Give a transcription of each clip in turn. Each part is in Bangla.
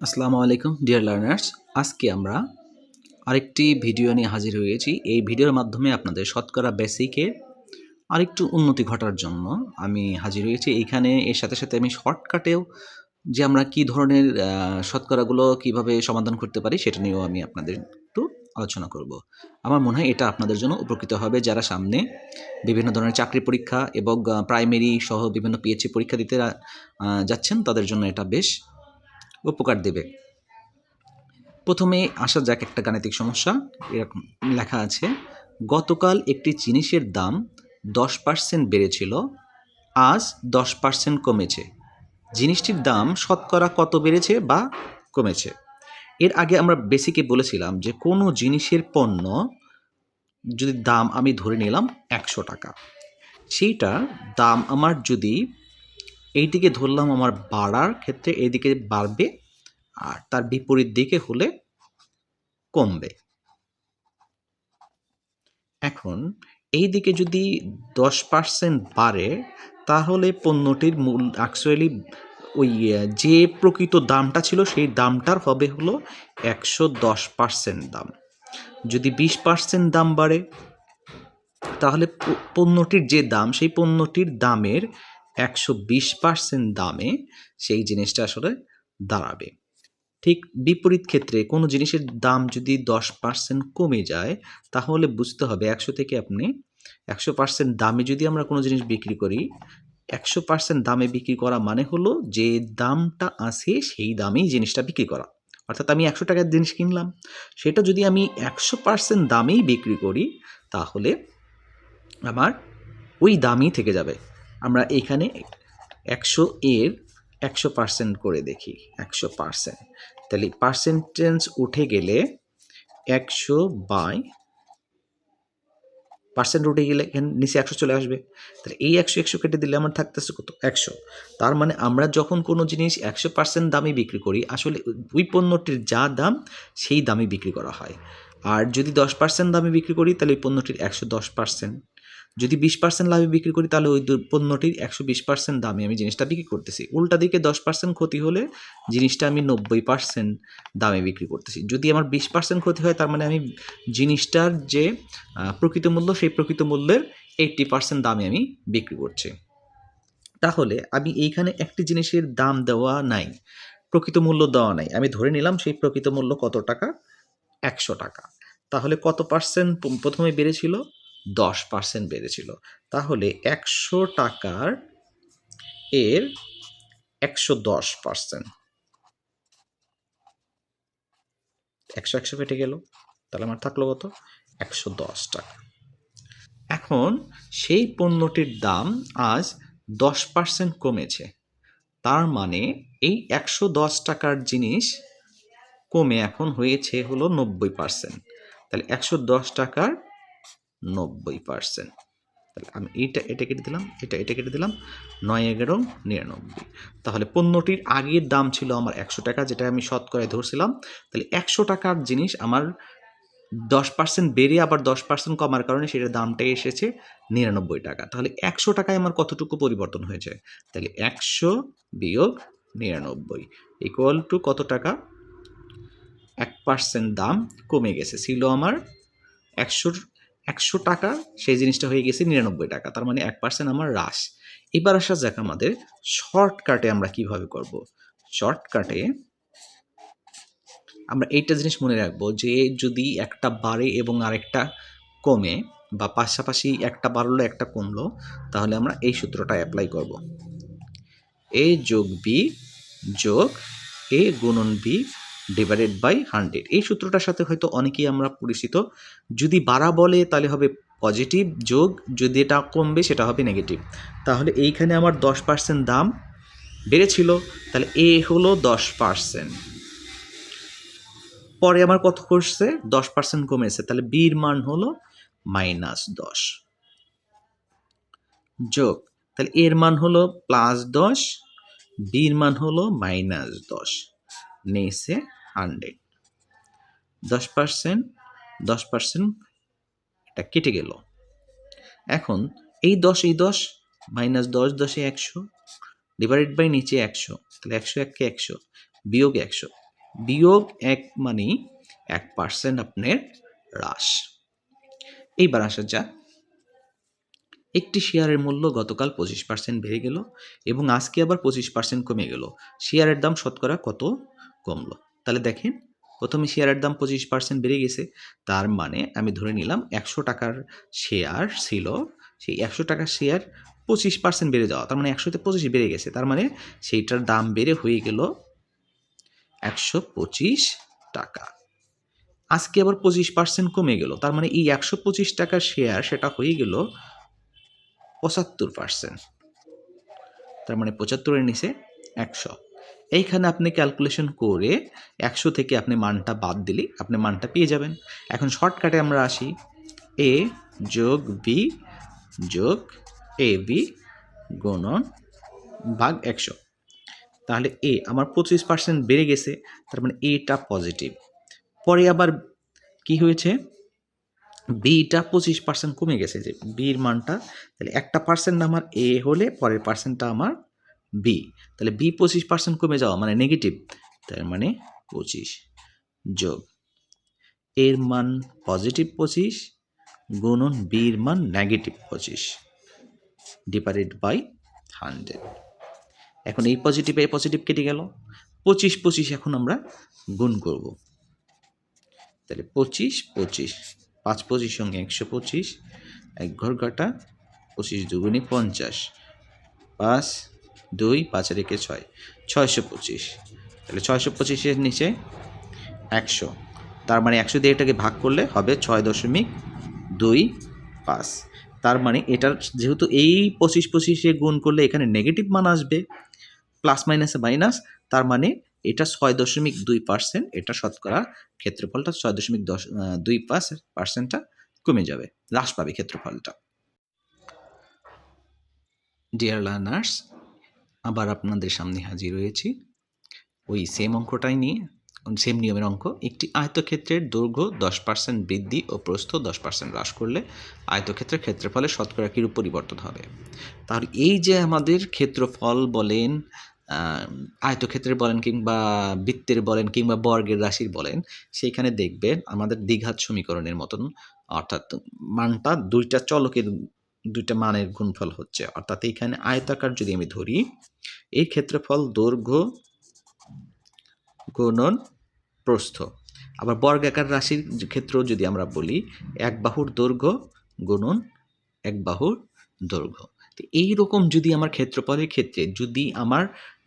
আসসালামু আলাইকুম, ডিয়ার লার্নার্স। আজকে আমরা আরেকটি ভিডিও নিয়ে হাজির হয়েছি এই ভিডিওর মাধ্যমে আপনাদের শতকরা বেসিকের আরেকটু উন্নতি ঘটার জন্য আমি হাজির হয়েছি এইখানে এর সাথে সাথে আমি শর্টকাটেও যে আমরা কি ধরনের শতকরাগুলো কীভাবে সমাধান করতে পারি সেটা নিয়েও আমি আপনাদের একটু আলোচনা করব। আমার মনে হয় এটা আপনাদের জন্য উপকৃত হবে যারা সামনে বিভিন্ন ধরনের চাকরি পরীক্ষা এবং প্রাইমারি সহ বিভিন্ন পিএইচসি পরীক্ষা দিতে যাচ্ছেন তাদের জন্য এটা বেশ উপকার দেবে। প্রথমে আসা যাক একটা গাণিতিক সমস্যা। এরকম লেখা আছে, গতকাল একটি জিনিসের দাম দশ পার্সেন্ট বেড়েছিল, আজ দশ পার্সেন্ট কমেছে। জিনিসটির দাম শতকরা কত বেড়েছে বা কমেছে? এর আগে আমরা বেসিকে বলেছিলাম যে, কোনো জিনিসের পণ্য যদি দাম আমি ধরে নিলাম একশো টাকা, সেইটার দাম আমার যদি এইদিকে ধরলাম আমার বাড়ার ক্ষেত্রে এইদিকে বাড়বে আর তার বিপরীত দিকে হলে কমবে। এখন এই দিকে যদি দশ পার্সেন্ট বাড়ে, তাহলে পণ্যটির মূল অ্যাকচুয়ালি ওই যে প্রকৃত দামটা ছিল সেই দামটার হবে হলো একশো দশ পার্সেন্ট দাম। যদি বিশ পার্সেন্ট দাম বাড়ে, তাহলে পণ্যটির যে দাম, সেই পণ্যটির দামের একশো বিশ পার্সেন্ট দামে সেই জিনিসটা আসলে দাঁড়াবে। ঠিক বিপরীত ক্ষেত্রে কোনো জিনিসের দাম যদি দশ পার্সেন্ট কমে যায়, তাহলে বুঝতে হবে একশো থেকে আপনি একশো পার্সেন্ট দামে যদি আমরা কোনো জিনিস বিক্রি করি, একশো পার্সেন্ট দামে বিক্রি করা মানে হলো যে দামটা আছে সেই দামেই জিনিসটা বিক্রি করা। অর্থাৎ আমি একশো টাকার জিনিস কিনলাম। সেটা যদি আমি একশো পার্সেন্ট দামেই বিক্রি করি, তাহলে আমার ওই দামই থেকে যাবে। আমরা এখানে একশো এর একশো পার্সেন্ট করে দেখি, একশো পার্সেন্ট। তাহলে পার্সেন্টেজ উঠে গেলে একশো বাই পার্সেন্ট উঠে গেলে এখানে নিচে একশো চলে আসবে। তাহলে এই একশো একশো কেটে দিলে আমার থাকতেছে কত? একশো। তার মানে আমরা যখন কোনো জিনিস একশো পার্সেন্ট দামে বিক্রি করি, আসলে ওই পণ্যটির যা দাম, সেই দামে বিক্রি করা হয়। আর যদি দশ পার্সেন্ট দামে বিক্রি করি, তাহলে ওই পণ্যটির একশো দশ পার্সেন্ট। যদি বিশ পার্সেন্ট লাভে বিক্রি করি, তাহলে ওই পণ্যটির একশো বিশ পার্সেন্ট দামে আমি জিনিসটা বিক্রি করতেছি। উল্টা দিকে দশ পার্সেন্ট ক্ষতি হলে জিনিসটা আমি নব্বই পার্সেন্ট দামে বিক্রি করতেছি। যদি আমার বিশ পার্সেন্ট ক্ষতি হয়, তার মানে আমি জিনিসটার যে প্রকৃত মূল্য, সেই প্রকৃত মূল্যের এইট্টি পার্সেন্ট দামে আমি বিক্রি করছি। তাহলে আমি এইখানে একটি জিনিসের দাম দেওয়া নাই, প্রকৃত মূল্য দেওয়া নাই। আমি ধরে নিলাম সেই প্রকৃত মূল্য কত টাকা? একশো টাকা। তাহলে কত পার্সেন্ট প্রথমে বেড়েছিল? দশ পার্সেন্ট বেড়েছিল। তাহলে একশো টাকার এর একশো দশ পার্সেন্ট একশো একশো কেটে গেল, তাহলে আমার থাকল কত? একশো দশ টাকা। এখন সেই পণ্যটির দাম আজ দশ পার্সেন্ট কমেছে। তার মানে এই একশো দশ টাকার জিনিস কমে এখন হয়েছে হলো নব্বই পার্সেন্ট তাহলে একশো দশ টাকার নব্বই পার্সেন্ট তাহলে আমি এইটা, এটা কেটে দিলাম, এটা এটা কেটে দিলাম, নয় এগারো, নিরানব্বই। তাহলে পণ্যটির আগের দাম ছিল আমার একশো টাকা, যেটা আমি শতকরায় ধরছিলাম। তাহলে একশো টাকার জিনিস আমার দশ পার্সেন্ট বেড়ে আবার দশ পার্সেন্ট কমার কারণে সেটার দামটাই এসেছে নিরানব্বই টাকা। তাহলে একশো টাকায় আমার কতটুকু পরিবর্তন হয়েছে? তাহলে একশো বিয়োগ নিরানব্বই ইকুয়াল টু কত টাকা? এক পার্সেন্ট দাম কমে গেছে। ছিল আমার একশোর একশো টাকা, সেই জিনিসটা হয়ে গেছে নিরানব্বই টাকা। তার মানে এক পার্সেন্ট আমার হ্রাস। এবার আসা যাক আমাদের শর্টকাটে আমরা কীভাবে করব। শর্টকাটে আমরা এইটা জিনিস মনে রাখব যে, যদি একটা বাড়ে এবং আরেকটা কমে বা পাশাপাশি একটা বাড়লো, একটা কমলো, তাহলে আমরা এই সূত্রটা অ্যাপ্লাই করব। এ যোগ বি যোগ এ গুণন বি ডিভাইডেড বাই হান্ড্রেড এই সূত্রটার সাথে হয়তো অনেকেই আমরা পরিচিত। যদি বাড়া বলে, তাহলে হবে পজিটিভ যোগ। যদি এটা কমবে, সেটা হবে নেগেটিভ তাহলে এইখানে আমার দশ পার্সেন্ট দাম বেড়েছিল। তাহলে এ হলো দশ পার্সেন্ট পরে আমার কত করছে? দশ পার্সেন্ট কমেছে। তাহলে বির মান হলো মাইনাস দশ। যোগ। তাহলে এর মান হলো প্লাস দশ বির মান হলো মাইনাস দশ। নেছে হান্ড্রেড। দশ পার্সেন্ট দশ পার্সেন্ট এটা কেটে গেল। এখন এই দশ এই দশ মাইনাস দশ, দশে একশো ডিভাইডেড বাই নিচে একশো, তাহলে একশো এককে একশো, বিয়োগ একশো। বিয়োগ এক মানে এক পার্সেন্ট আপনার হ্রাস। এইবার আসা যাক। একটি শেয়ারের মূল্য গতকাল পঁচিশ পার্সেন্ট বেড়ে গেল এবং আজকে আবার পঁচিশ পার্সেন্ট কমে গেল। শেয়ারের দাম শতকরা কত কমলো? তাহলে দেখেন, প্রথমে শেয়ারের দাম পঁচিশ পার্সেন্ট বেড়ে গেছে। তার মানে আমি ধরে নিলাম একশো টাকার শেয়ার ছিল, সেই একশো টাকার শেয়ার পঁচিশ পার্সেন্ট বেড়ে যাওয়া। তার মানে একশোতে পঁচিশ বেড়ে গেছে। তার মানে সেইটার দাম বেড়ে হয়ে গেল একশো পঁচিশ টাকা। আজকে আবার পঁচিশ পার্সেন্ট কমে গেল। তার মানে এই একশো পঁচিশ টাকার শেয়ার সেটা হয়ে গেল পঁচাত্তর পার্সেন্ট তার মানে পঁচাত্তরের নিচে একশো। এইখানে আপনি ক্যালকুলেশন করে একশো থেকে আপনি মানটা বাদ দিলে আপনি মানটা পেয়ে যাবেন। এখন শর্টকাটে আমরা আসি। এ যোগ বি যোগ এ বি গুণন ভাগ একশো। তাহলে এ আমার পঁচিশ পার্সেন্ট বেড়ে গেছে, তার মানে এটা পজিটিভ পরে আবার কি হয়েছে? বিটা পঁচিশ পার্সেন্ট কমে গেছে, যে বির মানটা, তাহলে একটা পার্সেন্ট আমার এ হলে পরের পার্সেন্টটা আমার বি তাহলে বি পঁচিশ পার্সেন্ট কমে যাওয়া মানে নেগেটিভ তার মানে পঁচিশ যোগ এর মান পজিটিভ পঁচিশ গুণন বির মান নেগেটিভ পঁচিশ ডিভাইডেড বাই হান্ড্রেড এখন এই পজিটিভ এই পজিটিভ কেটে গেল, পঁচিশ পঁচিশ এখন আমরা গুণ করব। তাহলে পঁচিশ পঁচিশ, পাঁচ পঁচিশ সঙ্গে একশো পঁচিশ, এক ঘর কাটা পঁচিশ দুগুণে পঞ্চাশ, পাঁচ দুই, পাঁচ রেখে ছয়। ছয়শো পঁচিশ। তাহলে ছয়শো পঁচিশের নিচে একশো। তার মানে একশো দিয়ে এটাকে ভাগ করলে হবে ছয় দশমিক দুই পাঁচ। তার মানে এটার যেহেতু এই পঁচিশ পঁচিশে গুণ করলে এখানে নেগেটিভ মান আসবে প্লাস মাইনাসে মাইনাস তার মানে এটা ছয় দশমিক দুই পার্সেন্ট এটা শতকরা ক্ষেত্রফলটা ছয় দশমিক দশ দুই পাঁচ পার্সেন্টটা কমে যাবে, হ্রাস পাবে ক্ষেত্রফলটা। ডিয়ার লার্নার্স আবার আপনাদের সামনে হাজির হয়েছি। ওই সেম অঙ্কটাই নিয়ে সেম নিয়মের অঙ্ক। একটি আয়তক্ষেত্রের দৈর্ঘ্য দশ পার্সেন্ট বৃদ্ধি ও প্রস্থ দশ পার্সেন্ট হ্রাস করলে আয়তক্ষেত্রের ক্ষেত্রফলে শতকরা কিরূপ পরিবর্তন হবে? তাহলে এই যে আমাদের ক্ষেত্রফল বলেন আয়তক্ষেত্রের বলেন কিংবা বৃত্তের বলেন কিংবা বর্গের রাশির বলেন, সেইখানে দেখবেন আমাদের দ্বিঘাত সমীকরণের মতন, অর্থাৎ মানটা দুইটা চলকের দুইটা মানের গুণফল হচ্ছে। অর্থাৎ এইখানে আয়তাকার যদি আমি ধরি, এই ক্ষেত্রফল দৈর্ঘ্য গুণন প্রস্থ। আবার বর্গাকার রাশির ক্ষেত্র যদি আমরা বলি, এক বাহুর দৈর্ঘ্য গুণন এক বাহুর দৈর্ঘ্য। তো এইরকম যদি আমার ক্ষেত্রফলের ক্ষেত্রে যদি আমার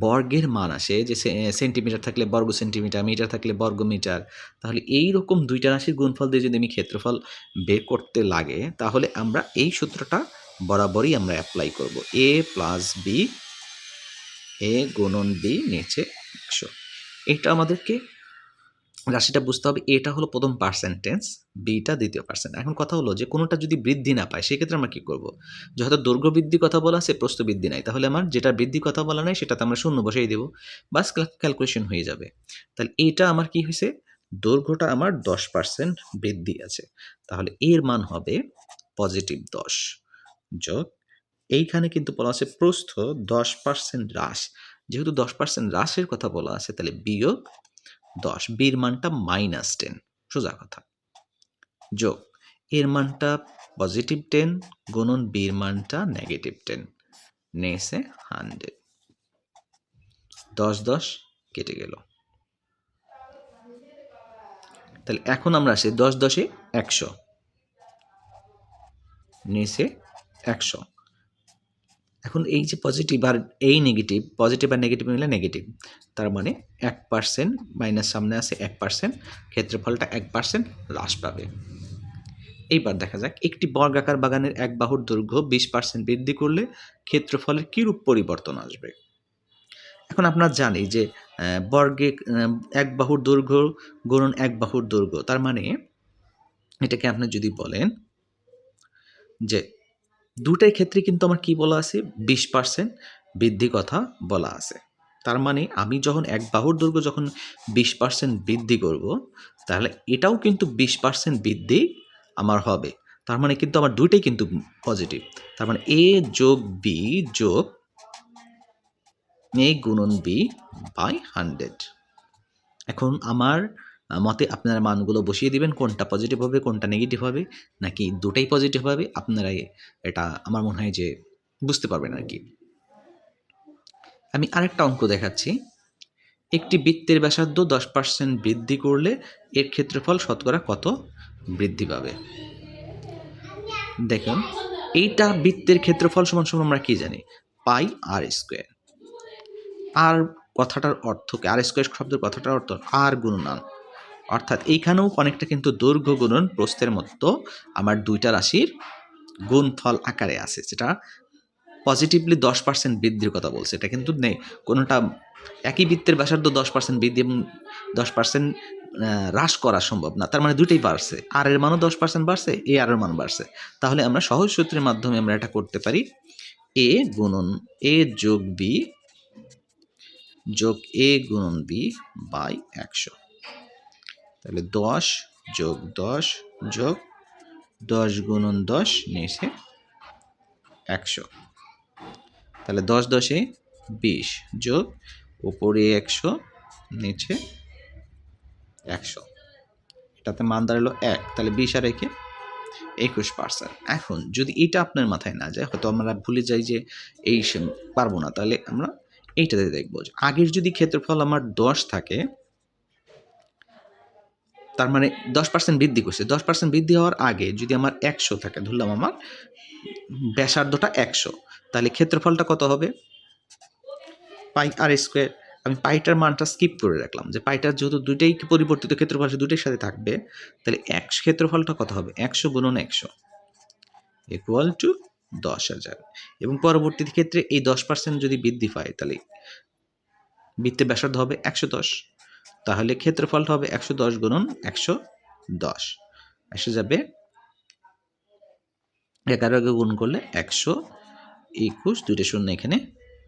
বর্গের মান আসে যে সেন্টিমিটার থাকলে বর্গ সেন্টিমিটার মিটার থাকলে বর্গ মিটার তাহলে এই রকম দুইটা রাশির গুণফল দিয়ে যদি আমি ক্ষেত্রফল বের করতে লাগে, তাহলে আমরা এই সূত্রটা বরাবরই আমরা অ্যাপ্লাই করব। এ প্লাস বি এ গুণন বি নিচে একশো। এটা আমাদেরকে রাশিটা বুঝতে হবে, এটা হলো প্রথম পার্সেন্টেন্স বিটা দ্বিতীয় পার্সেন্ট এখন কথা হলো যে, কোনোটা যদি বৃদ্ধি না পায়, সেক্ষেত্রে আমরা কী করব? যেহেতু দৈর্ঘ্য বৃদ্ধি কথা বলা আছে, প্রস্থ বৃদ্ধি নাই, তাহলে আমার যেটা বৃদ্ধি কথা বলা নাই, সেটাতে আমরা শূন্য বসিয়ে দেবো। বাস ক্যালকুলেশন হয়ে যাবে। তাহলে এটা আমার কি হয়েছে? দৈর্ঘ্যটা আমার দশ পার্সেন্ট বৃদ্ধি আছে। তাহলে এর মান হবে পজিটিভ দশ। যোগ, এইখানে কিন্তু বলা আছে প্রস্থ দশ পার্সেন্ট হ্রাস। যেহেতু দশ পার্সেন্ট হ্রাসের কথা বলা আছে, তাহলে বিয়োগ দশ বির মানটা মাইনাস টেন সোজা কথা। যোগ এর মানটা পজিটিভ টেন গুণন বির মানটা নেগেটিভ টেন নেসে হান্ড্রেড দশ দশ কেটে গেল। তাহলে এখন আমরা আসি দশ, দশে একশো নিচে একশো। এখন এই যে পজিটিভ আর এই নেগেটিভ পজিটিভ আর নেগেটিভ মিলে নেগেটিভ তার মানে এক পার্সেন্ট মাইনাস সামনে আছে এক পার্সেন্ট ক্ষেত্রফলটা এক পার্সেন্ট হ্রাস পাবে। এইবার দেখা যাক, একটি বর্গাকার বাগানের এক বাহুর দৈর্ঘ্য বিশ পার্সেন্ট বৃদ্ধি করলে ক্ষেত্রফলের কীরূপ পরিবর্তন আসবে? এখন আপনারা জানি যে বর্গে এক বাহুর দৈর্ঘ্য গুণন এক বাহুর দৈর্ঘ্য। তার মানে এটাকে আপনি যদি বলেন যে দুটাই ক্ষেত্রে কিন্তু আমার কি বলা আছে? বিশ পার্সেন্ট বৃদ্ধি কথা বলা আছে। তার মানে আমি যখন এক বাহুর দৈর্ঘ্য যখন বিশ পার্সেন্ট বৃদ্ধি করব, তাহলে এটাও কিন্তু বিশ পার্সেন্ট বৃদ্ধি আমার হবে। তার মানে কিন্তু আমার দুইটাই কিন্তু পজিটিভ তার মানে এ যোগ বি যোগ এ গুণন বি বাই হান্ড্রেড এখন আমার মতে আপনারা মানগুলো বসিয়ে দিবেন, কোনটা পজিটিভ হবে, কোনটা নেগেটিভ হবে, নাকি দুটাই পজিটিভ হবে আপনারা এটা আমার মনে হয় যে বুঝতে পারবেন আর কি। আমি আরেকটা অঙ্ক দেখাচ্ছি। একটি বৃত্তের ব্যাসার্ধ দশ পার্সেন্ট বৃদ্ধি করলে এর ক্ষেত্রফল শতকরা কত বৃদ্ধি পাবে? দেখুন, এইটা বৃত্তের ক্ষেত্রফল সমান সমান আমরা কি জানি? পাই আর স্কোয়ার। আর কথাটার অর্থ আর স্কোয়ার শব্দের কথাটার অর্থ আর গুণনান অর্থাৎ এইখানেও অনেকটা কিন্তু দৈর্ঘ্য গুণন প্রস্থের মতো আমার দুইটা রাশির গুণফল আকারে আছে, যেটা পজিটিভলি দশ পার্সেন্ট বৃদ্ধির কথা বলছে। এটা কিন্তু নেই, কোনোটা একই বৃত্তের ব্যাসার্ধ দশ পার্সেন্ট বৃদ্ধি এবং দশ পার্সেন্ট হ্রাস করা সম্ভব না, তার মানে দুটোই বাড়ছে। আর এর মানও দশ পার্সেন্ট বাড়ছে এ আর এর মান বাড়ছে। তাহলে আমরা সহজ সূত্রের মাধ্যমে আমরা এটা করতে পারি। এ গুণন এ যোগ বি যোগ এ গুণন বি বাই একশো। তাহলে দশ যোগ দশ যোগ দশ গুণন দশ নিচে একশো। তাহলে দশ দশে বিশ যোগ ওপরে একশো, নিচে একশো। এটাতে মান দাঁড়াল এক, তাহলে বিশ আর একে একুশ পার্সেন্ট এখন যদি এটা আপনার মাথায় না যায়, হয়তো আমরা ভুলে যাই যে এই পারব না, তাহলে আমরা এইটাতে দেখব আগের যদি ক্ষেত্রফল আমার দশ থাকে তার মানে দশ পার্সেন্ট বৃদ্ধি করছে। দশ পার্সেন্ট বৃদ্ধি হওয়ার আগে যদি আমার একশো থাকে, ধরলাম আমার ব্যাসার্ধটা একশো, তাহলে ক্ষেত্রফলটা কত হবে? পাই আর স্কোয়ার আমি পাইটার মানটা স্কিপ করে রাখলাম যে পাইটার যেহেতু দুইটাই পরিবর্তিত ক্ষেত্রফল আছে দুইটার সাথে থাকবে, তাহলে এক ক্ষেত্রফলটা কত হবে? একশো গুণন একশো ইকুয়াল টু দশ হাজার। এবং পরবর্তী ক্ষেত্রে এই দশ পার্সেন্ট যদি বৃদ্ধি পায়, তাহলে বৃত্তের ব্যাসার্ধ হবে একশো দশ। তাহলে ক্ষেত্রফলটা হবে একশো দশ গুণন একশো দশ। এসে যাবে এগারোকে গুণ করলে একশো একুশ, দুইটা শূন্য এখানে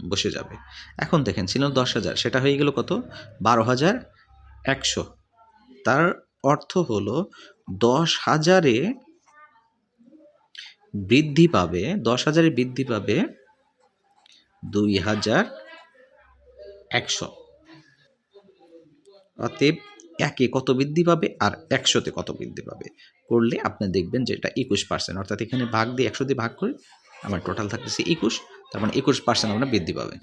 বসে যাবে। এখন দেখেন, ছিল দশ হাজার, সেটা হয়ে গেল কত? বারো হাজার একশো। তার অর্থ হলো দশ হাজারে বৃদ্ধি পাবে, দশ হাজারে বৃদ্ধি পাবে দুই হাজার একশো। অতএব একে কত বৃদ্ধি পাবে আর একশোতে কত বৃদ্ধি পাবে? করলে আপনি দেখবেন যে এটা একুশ পার্সেন্ট অর্থাৎ এখানে ভাগ দিয়ে একশো দিয়ে ভাগ করে আমার টোটাল থাকতেছে একুশ, তার মানে একুশ পার্সেন্ট আমরা বৃদ্ধি পাবে।